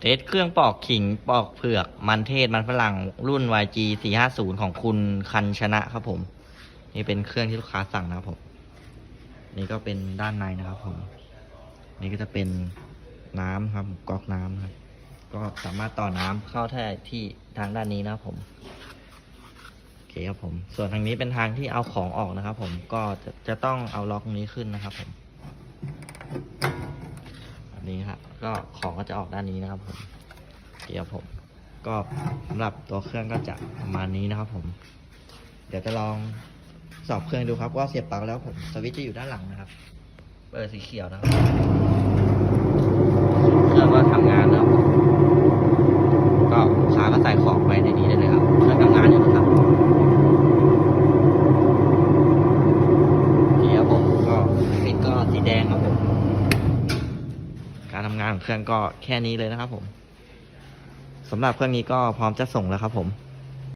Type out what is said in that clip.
เทสเครื่องปอกขิงปอกเผือก มันเทศมันฝรั่งรุ่น YG 450 ของคุณคันชนะครับผม นี่เป็นเครื่องที่ลูกค้าสั่งนะครับผม นี่ก็เป็นด้านในนะครับผม นี่ก็จะเป็นน้ำครับก๊อกน้ำครับ ก็สามารถต่อน้ำเข้าได้ที่ทางด้านนี้นะครับผมโอเคครับผม ส่วนทางนี้เป็นทางที่เอาของออกนะครับ ผมก็จะจะต้องเอาล็อกนี้ขึ้นนะครับผม แบบนี้ครับก็ของก็จะออกด้านนี้นะครับผมเคครับผม ก็สำหรับตัวเครื่องก็จะประมาณนี้นะครับ ผม เดี๋ยวจะลองสอบเครื่องดูครับว่าเสียบปลั๊กแล้วผมสวิตช์จะอยู่ด้านหลังนะครับเปิดสีเขียวนะครับ เครื่องก็ทำงานนะครับผมก็ลูกค้าก็ใส่ของไปในนี้ได้เลยครับ เครื่องทำงานอยู่นะครับเกียร์ผมก็ปิดก็สีแดงครับผม การทำงานของเครื่องก็แค่นี้เลยนะครับผมสำหรับเครื่องนี้ก็พร้อมจะส่งแล้วครับผม